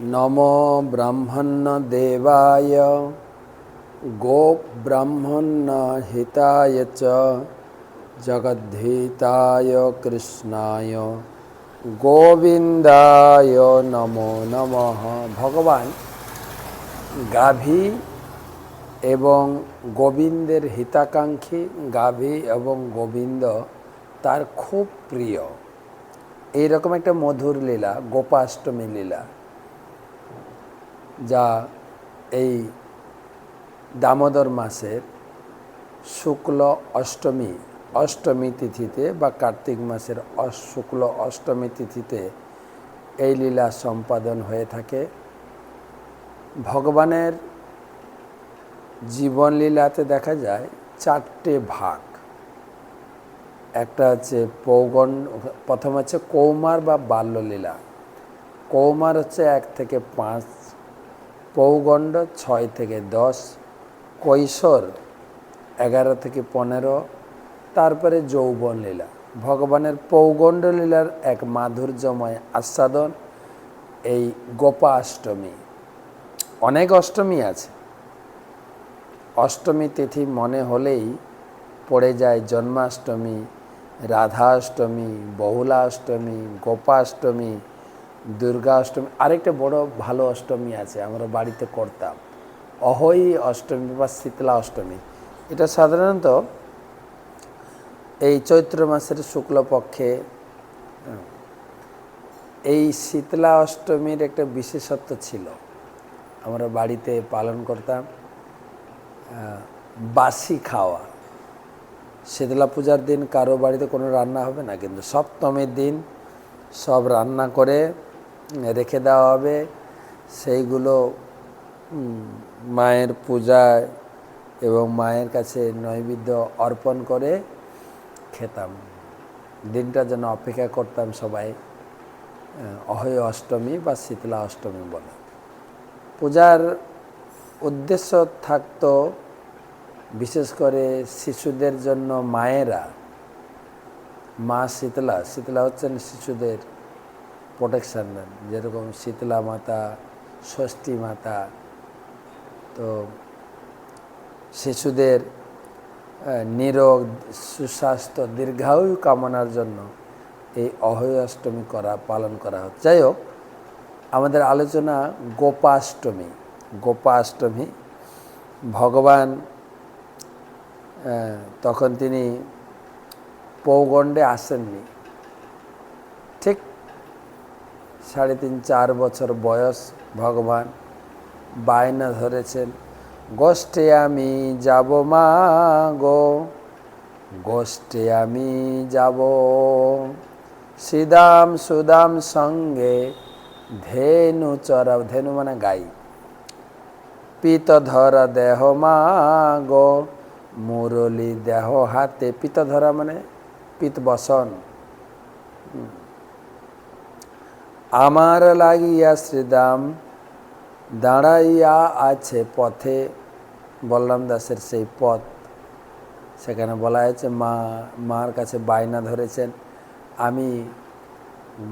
নমো ব্রহ্মণ্যদেবায় গোব্রাহ্মণ্য হিতায় চ, জগদ্ধিতায় কৃষ্ণায়, গোবিন্দায় নমো নমঃ। ভগবান গাভী এবং গোবিন্দের হিতাকাঙ্ক্ষী গাভী এবং গোবিন্দ তার খুব প্রিয়। এইরকম একটা মধুর লীলা, গোপাষ্টমী লীলা। যা এই দামোদর মাসের শুক্ল অষ্টমী অষ্টমী তিথিতে বা কার্তিক মাসের শুক্ল অষ্টমী তিথিতে এই লীলা সম্পাদন হয়ে থাকে। ভগবানের জীবনলীলাতে দেখা যায় চারটে ভাগ। একটা হচ্ছে পৌগণ, প্রথম হচ্ছে কৌমার বা বাল্যলীলা। কৌমার হচ্ছে এক থেকে পাঁচ পৌগণ্ড ছয় থেকে দশ, কৈশোর এগারো থেকে পনেরো, তারপরে যৌবন লীলা ভগবানের পৌগণ্ড লীলার এক মাধুর্যময় আস্বাদন, এই গোপাষ্টমী। অনেক অষ্টমী আছে। অষ্টমী তিথি মনে হলেই পড়ে যায় জন্মাষ্টমী, রাধাষ্টমী, বহুলাষ্টমী, গোপাষ্টমী দুর্গাষ্টমী আরেকটা বড় ভালো অষ্টমী আছে, আমরা বাড়িতে করতাম। অহই অষ্টমী বা শীতলা অষ্টমী। এটা সাধারণত এই চৈত্র মাসের শুক্লপক্ষে এই শীতলা অষ্টমীর একটা বিশেষত্ব ছিল। আমরা বাড়িতে পালন করতাম বাসি খাওয়া। শীতলা পূজার দিন কারও বাড়িতে কোনো রান্না হবে না, কিন্তু সপ্তমীর দিন সব রান্না করে রেখে দেওয়া হবে। সেইগুলো মায়ের পূজায় এবং মায়ের কাছে নৈবেদ্য অর্পণ করে খেতাম। দিনটা যেন অপেক্ষা করতাম সবাই অহয় অষ্টমী বা শীতলা অষ্টমী বলে। পূজার উদ্দেশ্য থাকত বিশেষ করে শিশুদের জন্য মায়েরা, মা শীতলা শীতলা হচ্ছেন শিশুদের প্রোটেকশান নেন। যেরকম শীতলা মাতা ষষ্ঠী মাতা, তো শিশুদের নিরোগ, সুস্বাস্থ্য, দীর্ঘায়ু কামনার জন্য এই অহয় অষ্টমী করা, পালন করা হচ্ছে যাই হোক, আমাদের আলোচনা গোপাষ্টমী। গোপাষ্টমী, ভগবান তখন তিনি পৌগণ্ডে আসেননি ঠিক সাড়ে তিন, চার বছর বয়স, ভগবান। বায়না ধরেছেন, গোষ্ঠে আমি যাব মা গো, গোষ্ঠে আমি যাব। সিদাম সুদাম সঙ্গে ধেনু চরা ধেনু মানে গাই। পিত ধরা দেহ মা গো, মুরলি দেহ হাতে। পিত ধরা মানে পিত বসন আমার লাগিয়া শ্রীদাম দাঁড়াইয়া আছে পথে। বলরাম দাসের সেই পথ, সেখানে বলা হয়েছে, মা, মার কাছে বায়না ধরেছেন, আমি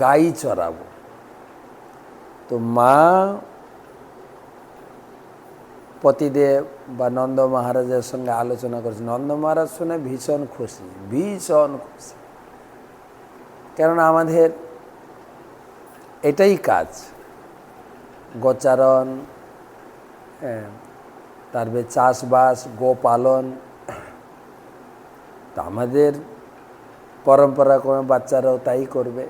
গাই চড়াবো। তো মা পতিদেব বা নন্দ মহারাজের সঙ্গে আলোচনা করছে নন্দ মহারাজ শুনে ভীষণ খুশি ভীষণ খুশি। কেননা আমাদের এটাই কাজ। গোচারণ তারপরে চাষবাস, গোপালন। তো আমাদের পরম্পরা কোনো বাচ্চারাও তাই করবে।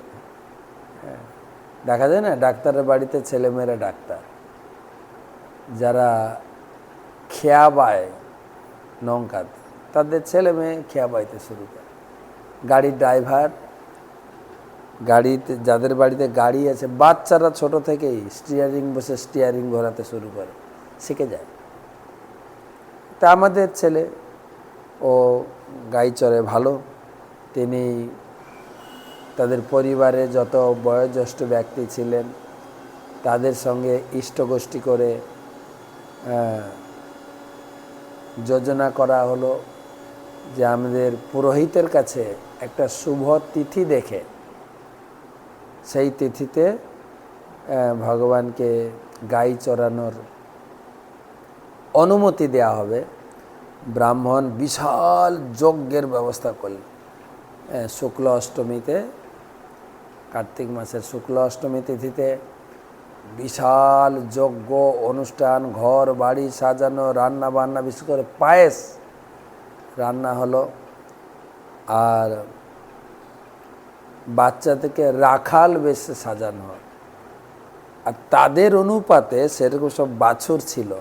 দেখা যায় না, ডাক্তারের বাড়িতে ছেলেমেয়েরা ডাক্তার। যারা খেয়া বায় নৌকাতে, তাদের ছেলে মেয়ে খেয়া বাইতে শুরু করে। গাড়ির ড্রাইভার গাড়িতে, যাদের বাড়িতে গাড়ি আছে, বাচ্চারা ছোট থেকেই স্টিয়ারিং বসে স্টিয়ারিং ঘোরাতে শুরু করে, শিখে যায়। তা আমাদের ছেলে, ও গাই চড়ে ভালো, তিনি তাদের পরিবারে যত বয়োজ্যেষ্ঠ ব্যক্তি ছিলেন, তাদের সঙ্গে ইষ্টগোষ্ঠী করে যোজনা করা হলো যে আমাদের পুরোহিতের কাছে একটা শুভ তিথি দেখে সেই তিথিতে ভগবানকে গাই চড়ানোর অনুমতি দেয়া হবে। ব্রাহ্মণ বিশাল যজ্ঞের ব্যবস্থা করলেন। আহ, শুক্ল অষ্টমীতে কার্তিক মাসের শুক্ল অষ্টমী তিথিতে বিশাল যজ্ঞ অনুষ্ঠান ঘর বাড়ি সাজানো রান্না বান্না বিশেষ করে পায়েস রান্না হলো। আর বাচ্চা থেকে রাখাল বেশে সাজানো হয়। আর তাদের অনুপাতে সেরকম সব বাছুর ছিল।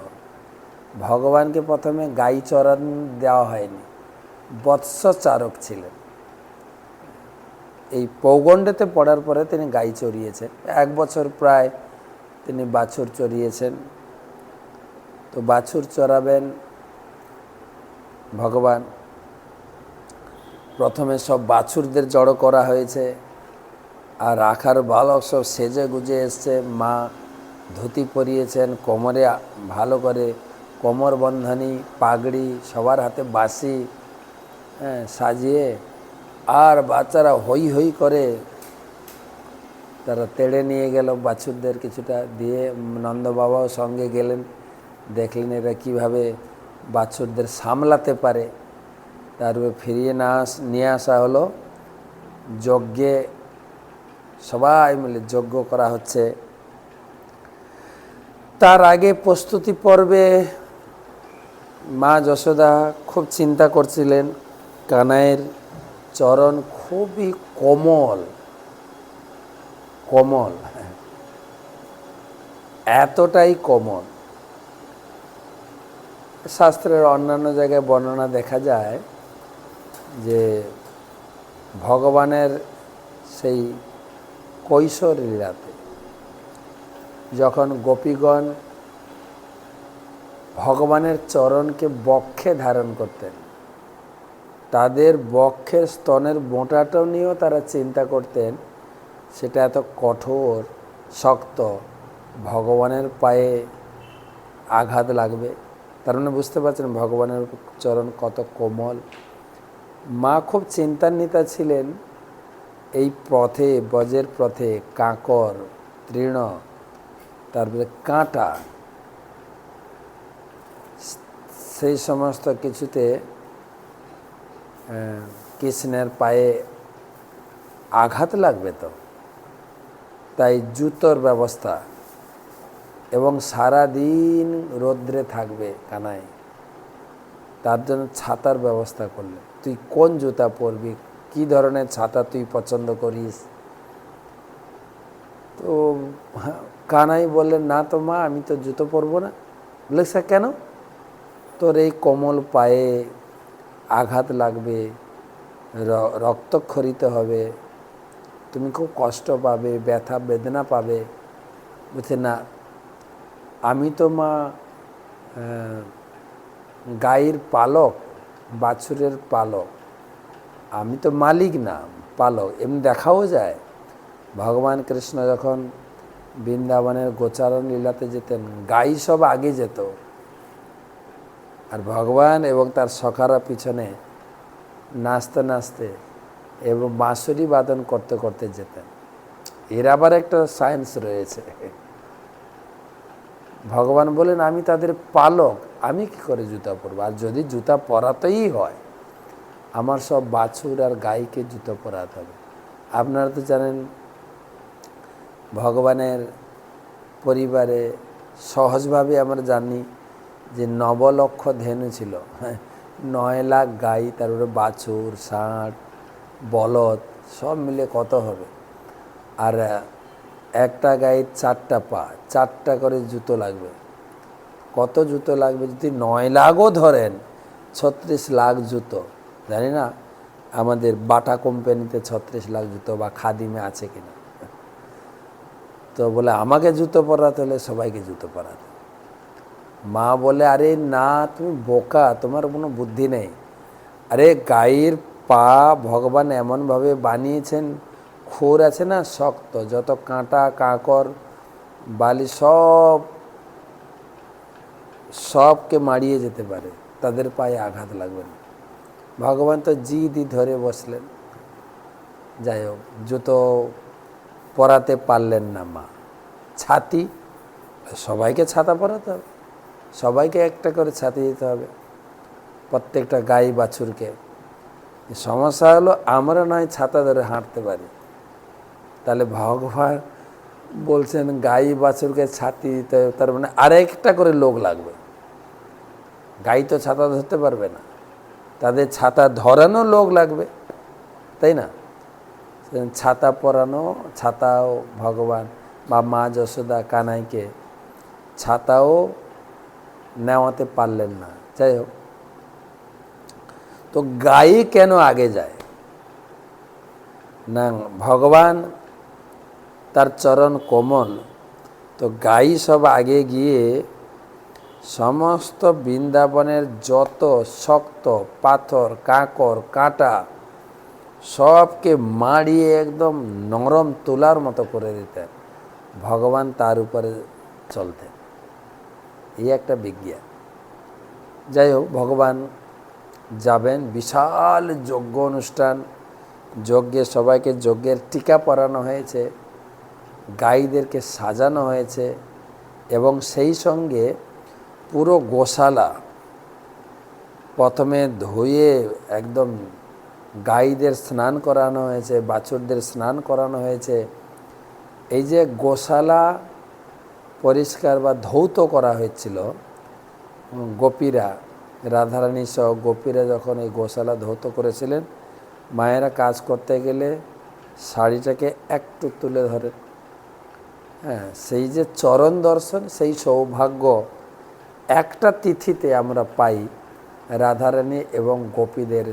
ভগবানকে প্রথমে গাই চড়ান দেওয়া হয়নি। বৎসচারক ছিলেন। এই পৌগণ্ডেতে পড়ার পরে তিনি গাই চড়িয়েছেন। এক বছর প্রায় তিনি বাছুর চড়িয়েছেন। তো বাছুর চড়াবেন ভগবান। প্রথমে সব বাছুরদের জড়ো করা হয়েছে। আর রাখার বালক সব সেজে গুজে এসছে। মা ধুতি পরিয়েছেন, কোমরে ভালো করে কোমর বন্ধনী, পাগড়ি, সবার হাতে বাসি হ্যাঁ সাজিয়ে। আর বাচ্চারা হই হই করে তারা তেড়ে নিয়ে গেল বাছুরদের কিছুটা দিয়ে। নন্দ বাবাও সঙ্গে গেলেন, দেখলেন এরা কীভাবে বাছুরদের সামলাতে পারে। তারপরে ফিরিয়ে না নিয়ে আসা হলো। যজ্ঞে সবাই মিলে যজ্ঞ করা হচ্ছে। তার আগে প্রস্তুতি পর্বে মা যশোদা খুব চিন্তা করছিলেন। কানাইয়ের চরণ খুবই কোমল কোমল। এতটাই কোমল। শাস্ত্রের অন্যান্য জায়গায় বর্ণনা দেখা যায় যে ভগবানের সেই কৈশোর লীলাতে যখন গোপীগণ ভগবানের চরণকে বক্ষে ধারণ করতেন, তাদের বক্ষের স্তনের মোটাটাও নিয়েও তারা চিন্তা করতেন, সেটা এত কঠোর, শক্ত, ভগবানের পায়ে আঘাত লাগবে। তার মানে বুঝতে পারছেন ভগবানের চরণ কত কোমল। মা খুব চিন্তান্বিতা ছিলেন এই পথে, বজের পথে, কাঁকর, তৃণ, তারপরে কাঁটা। সেই সমস্ত কিছুতে কৃষ্ণের পায়ে আঘাত লাগবে তো। তাই জুতোর ব্যবস্থা। এবং সারা দিন রৌদ্রে থাকবে কানায়। তার জন্য ছাতার ব্যবস্থা করলে। তুই কোন জুতা পরবি? কি ধরনের ছাতা তুই পছন্দ করিস? তো কানাই বললেন না তো মা আমি তো জুতো পরবো না। বলে "স্যার, কেন? তোর এই কোমল পায়ে আঘাত লাগবে রক্তক্ষরিত হবে তুমি খুব কষ্ট পাবে ব্যথা বেদনা পাবে। বলছে না আমি তো মা গাইর পালক, বাছুরের পালক। আমি তো মালিক না, পালক। এমনি দেখাও যায়। ভগবান কৃষ্ণ যখন বৃন্দাবনের গোচারণ লীলাতে যেতেন, গাই সব আগে যেত। আর ভগবান এবং তার সখারা পিছনে নাচতে নাচতে এবং বাঁশুরি বাদন করতে করতে যেতেন। এর আবার একটা সায়েন্স রয়েছে। ভগবান বলেন, আমি তাদের পালক, আমি কি করে জুতা পরবো? আর যদি জুতা পরাতেই হয়, আমার সব বাছুর আর গাইকে জুতো পরাতে হবে। আপনারা তো জানেন, ভগবানের পরিবারে সহজভাবে আমরা জানি যে নবলক্ষ ধেনু ছিল। নয় লাখ গাই তারপরে বাছুর, ষাঁড়, বলদ, সব মিলে কত হবে? আর একটা গায়ের চারটা পা, চারটা করে জুতো লাগবে। কত জুতো লাগবে যদি নয় লাখও ধরেন, ছত্রিশ লাখ জুতো। জানি না আমাদের বাটা কোম্পানিতে ছত্রিশ লাখ জুতো বা খাদিমে আছে কিনা। তো বলে, আমাকে জুতো পরাতে হলে সবাইকে জুতো পরাতে। মা বলে, আরে না, তুমি বোকা, তোমার কোনো বুদ্ধি নেই। আরে গায়ের পা ভগবান এমনভাবে বানিয়েছেন খুর আছে না, শক্ত। যত কাঁটা, কাঁকর, বালি সব, সবকে মারিয়ে যেতে পারে। তাদের পায়ে আঘাত লাগবে না। ভগবান তো জিদি ধরে বসলেন। যাই হোক, জুতো পরাতে পারলেন না মা। ছাতি, সবাইকে ছাতা পরাতে হবে। সবাইকে একটা করে ছাতি দিতে হবে। প্রত্যেকটা গাই বাছুরকে। সমস্যা হলো, আমরা নয় ছাতা ধরে হাঁটতে পারি। তাহলে ভগবান বলছেন, গাই বাছুরকে ছাতি তার মানে আরেকটা করে লোক লাগবে। গাই তো ছাতা ধরতে পারবে না। তাদের ছাতা ধরানো লোক লাগবে, তাই না? ছাতা পরানো, ছাতাও ভগবান বা মা যশোদা কানাইকে ছাতাও নেওয়াতে পারলেন না। যাই হোক। তো গাই কেন আগে যায়? না, ভগবান তার চরণ কোমল। তো গাই সব আগে গিয়ে সমস্ত বৃন্দাবনের যত শক্ত পাথর, কাঁকর, কাঁটা সবকে মাড়িয়ে একদম নরম তুলার মতো করে দিতেন। ভগবান তার উপরে চলতেন। এই একটা বিজ্ঞান। যাই হোক, ভগবান যাবেন, বিশাল যজ্ঞ অনুষ্ঠান। যজ্ঞে সবাইকে যজ্ঞের টিকা পরানো হয়েছে। গাইদেরকে সাজানো হয়েছে এবং সেই সঙ্গে পুরো গোশালা প্রথমে ধুয়ে একদম গাইদের স্নান করানো হয়েছে, বাছুরদের স্নান করানো হয়েছে। এই যে গোশালা পরিষ্কার বা ধৌত করা হয়েছিল গোপীরা, রাধারানী সহ গোপীরা যখন এই গোশালা ধৌত করেছিলেন, মায়েরা কাজ করতে গেলে শাড়িটাকে একটু তুলে ধরে হ্যাঁ সেই যে চরণ দর্শন, সেই সৌভাগ্য একটা তিথিতে আমরা পাই রাধারানী এবং গোপীদের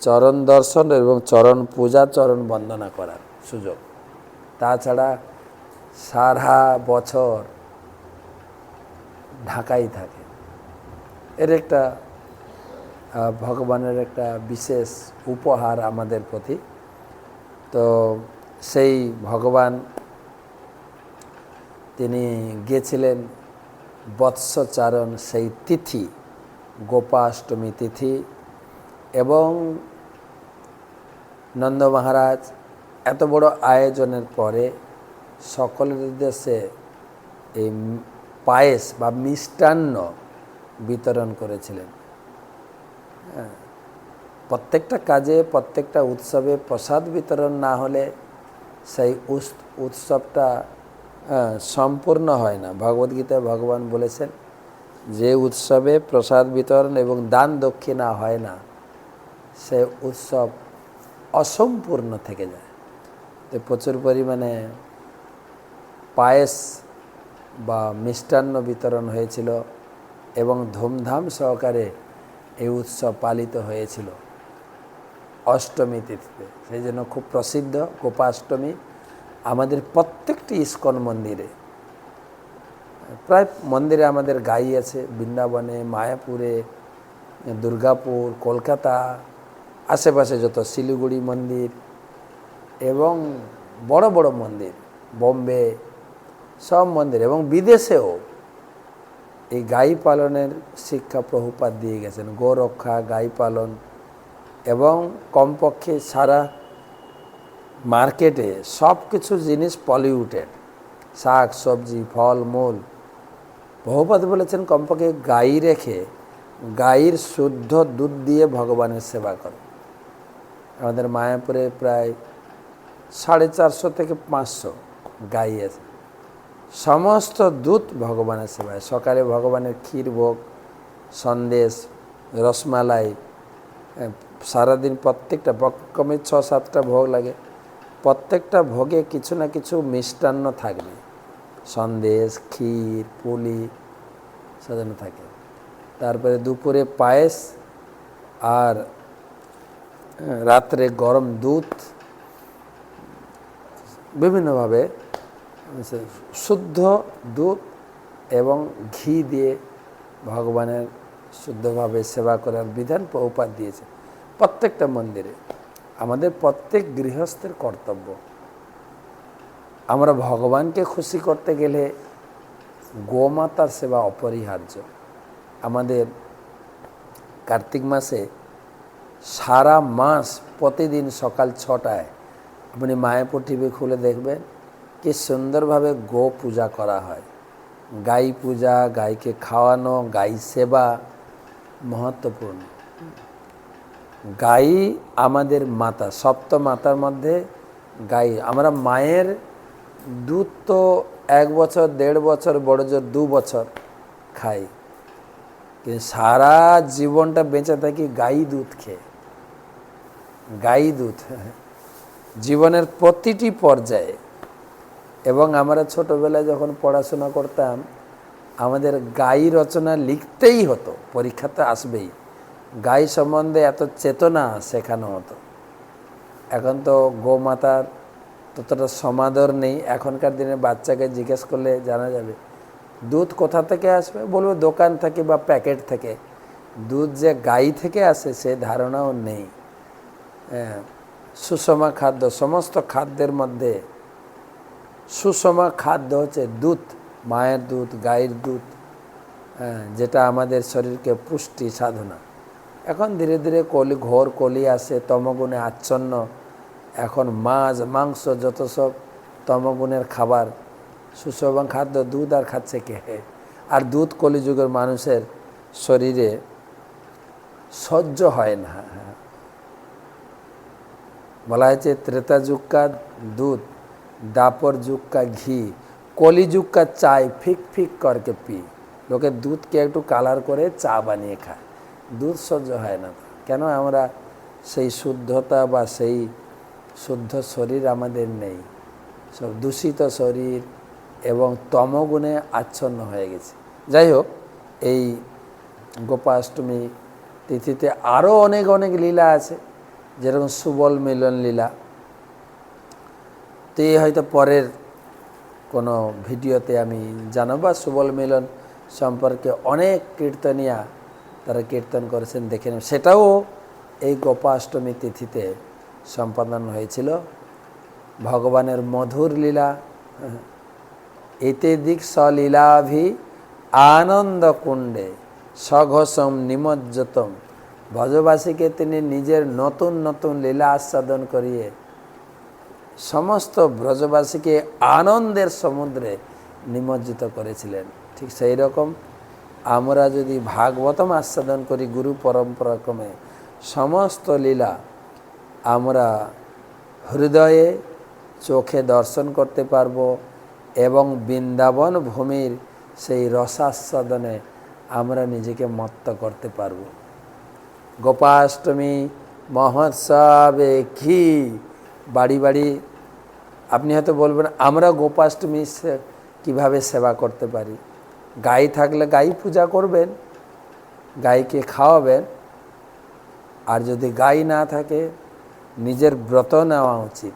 চরণ দর্শন এবং চরণ পূজা, চরণ বন্দনা করার সুযোগ। তাছাড়া সারা বছর ঢাকাই থাকে। এর একটা ভগবানের একটা বিশেষ উপহার আমাদের প্রতি। তো সেই ভগবান তিনি গিয়েছিলেন বৎসচারণ সেই তিথি, গোপাষ্টমী তিথি এবং নন্দ মহারাজ এত বড় আয়োজনের পরে সকলের উদ্দেশ্যে এই পায়েস বা মিষ্টান্ন বিতরণ করেছিলেন। হ্যাঁ প্রত্যেকটা কাজে, প্রত্যেকটা উৎসবে প্রসাদ বিতরণ না হলে সেই উৎসবটা সম্পূর্ণ হয় না। ভগবদ্গীতায় ভগবান বলেছেন, যে উৎসবে প্রসাদ বিতরণ এবং দান দক্ষিণা হয় না, সে উৎসব অসম্পূর্ণ থেকে যায়। তো প্রচুর পরিমাণে পায়েস বা মিষ্টান্ন বিতরণ হয়েছিল এবং ধুমধাম সহকারে এই উৎসব পালিত হয়েছিল অষ্টমী তিথিতে। সেই জন্য খুব প্রসিদ্ধ গোপাষ্টমী আমাদের প্রত্যেকটি ইস্কন মন্দিরে, প্রায় মন্দিরে আমাদের গাই আছে, বৃন্দাবনে, মায়াপুরে, দুর্গাপুর, কলকাতা, আশেপাশে যত শিলিগুড়ি মন্দির এবং বড় বড় মন্দির, বোম্বে, সব মন্দির এবং বিদেশেও এই গাই পালনের শিক্ষা প্রভুপাত দিয়ে গেছেন, গোরক্ষা, গাই পালন এবং কমপক্ষে সারা মার্কেটে সব কিছু জিনিস পলিউটেড শাক, সবজি, ফল, মূল। বহুপাত বলেছেন, কমপক্ষে গাই রেখে গাইর শুদ্ধ দুধ দিয়ে ভগবানের সেবা করে। আমাদের মায়াপুরে প্রায় সাড়ে চারশো থেকে পাঁচশো গাই আছে। সমস্ত দুধ ভগবানের সেবায়। সকালে ভগবানের ক্ষীর ভোগ, সন্দেশ, রসমালাই সারাদিন প্রত্যেকটা কমে ছ সাতটা ভোগ লাগে। প্রত্যেকটা ভোগে কিছু না কিছু মিষ্টান্ন থাকবে। সন্দেশ, ক্ষীর, পুলি সাজানো থাকে। তারপরে দুপুরে পায়েস আর রাত্রে গরম দুধ। বিভিন্নভাবে শুদ্ধ দুধ এবং ঘি দিয়ে ভগবানের শুদ্ধভাবে সেবা করার বিধান প্রভুপাত দিয়েছে। প্রত্যেকটা মন্দিরে। আমাদের প্রত্যেক গৃহস্থের কর্তব্য। আমরা ভগবানকে খুশি করতে গেলে গোমাতার সেবা অপরিহার্য। আমাদের কার্তিক মাসে সারা মাস প্রতিদিন সকাল ছটায় আপনি মায়াপুর টিভি খুলে দেখবেন কি সুন্দরভাবে গো পূজা করা হয়। গাই পূজা, গাইকে খাওয়ানো, গাই সেবা, মহত্বপূর্ণ। গাই আমাদের মাতা, সপ্ত মাতার মধ্যে গাই। আমরা মায়ের দুধ তো এক বছর, দেড় বছর, বড় জোর দু বছর খাই। কিন্তু সারা জীবনটা বেঁচে থাকি গাই দুধ খেয়ে। গাই দুধ। জীবনের প্রতিটি পর্যায়ে। এবং আমরা ছোটোবেলায় যখন পড়াশোনা করতাম, আমাদের গাই রচনা লিখতেই হতো, পরীক্ষাতে আসবেই। গাই সম্বন্ধে এত চেতনা শেখানো হতো। এখন তো গোমাতার ততটা সমাদর নেই। এখনকার দিনে বাচ্চাকে জিজ্ঞেস করলে জানা যাবে দুধ কোথা থেকে আসবে? বলব দোকান থেকে বা প্যাকেট থেকে। দুধ যে গাই থেকে আসে সে ধারণাও নেই। হ্যাঁ, সুষমা খাদ্য সমস্ত খাদ্যের মধ্যে সুষমা খাদ্য হচ্ছে দুধ মায়ের দুধ গায়ের দুধ হ্যাঁ, যেটা আমাদের শরীরকে পুষ্টি সাধনা। এখন ধীরে ধীরে কলি, ঘোর কলি আসে তমগুণে আচ্ছন্ন। এখন মাছ, মাংস যত সব তমগুণের খাবার, সুষম খাদ্য, দুধ আর খাচ্ছে কে? আর দুধ কলিযুগের মানুষের শরীরে সহ্য হয় না। বলা হয়েছে ত্রেতা যুক্কা দুধ, দাপর যুক্কা ঘি কলিযুক্কা চায় চাই, ফিক ফিক করকে পি। লোকে দুধকে একটু কালার করে চা বানিয়ে খায়। দুধ সহ্য হয় না। কেন? আমরা সেই শুদ্ধতা বা সেই শুদ্ধ শরীর আমাদের নেই। সব দূষিত শরীর এবং তমগুণে আচ্ছন্ন হয়ে গেছে। যাই হোক, এই গোপাষ্টমী তিথিতে আরও অনেক অনেক লীলা আছে। যেরকম সুবল মিলন লীলা। তো এই হয়তো পরের কোনো ভিডিওতে আমি জানাব। সুবল মিলন সম্পর্কে অনেক কীর্তনিয়া তারা কীর্তন করেছেন, দেখে নেব। সেটাও এই গোপাষ্টমী তিথিতে সম্পাদন হয়েছিল। ভগবানের মধুর লীলা এতে দিক সলীলাভি আনন্দ কুণ্ডে সঘোষম নিমজ্জতম। ব্রজবাসীকে তিনি নিজের নতুন নতুন লীলা আস্বাদন করিয়ে সমস্ত ব্রজবাসীকে আনন্দের সমুদ্রে নিমজ্জিত করেছিলেন। ঠিক সেই রকম আমরা যদি ভাগবতম আস্বাদন করি গুরু পরম্পরা ক্রমে সমস্ত লীলা আমরা হৃদয়ে, চোখে দর্শন করতে পারব এবং বৃন্দাবন ভূমির সেই রসাস্বাদনে আমরা নিজেকে মত্ত করতে পারব। গোপাষ্টমী মহোৎসবে কি? বাড়ি বাড়ি আপনি হয়তো বলবেন, আমরা গোপাষ্টমী কীভাবে সেবা করতে পারি? গাই থাকলে গাই পূজা করবেন, গাইকে খাওয়াবেন। আর যদি গাই না থাকে, নিজের ব্রত নেওয়া উচিত।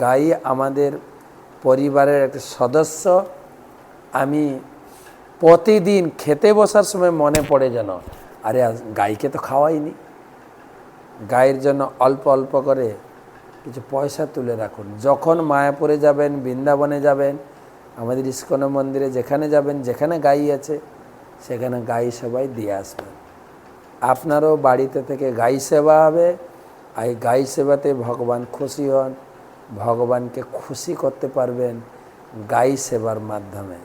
গাই আমাদের পরিবারের একটা সদস্য। আমি প্রতিদিন খেতে বসার সময় মনে পড়ে যেন, আরে গাইকে তো খাওয়াইনি। গায়ের জন্য অল্প অল্প করে কিছু পয়সা তুলে রাখুন। যখন মায়াপুরে যাবেন, বৃন্দাবনে যাবেন আমাদের ইস্কন মন্দিরে যেখানে যাবেন, যেখানে গাই আছে, সেখানে গাই সেবাই দিয়ে আসবেন আপনারও বাড়িতে থেকে গাই সেবা হবে। আর গাই সেবাতে ভগবান খুশি হন, ভগবানকে খুশি করতে পারবেন গাই সেবার মাধ্যমে।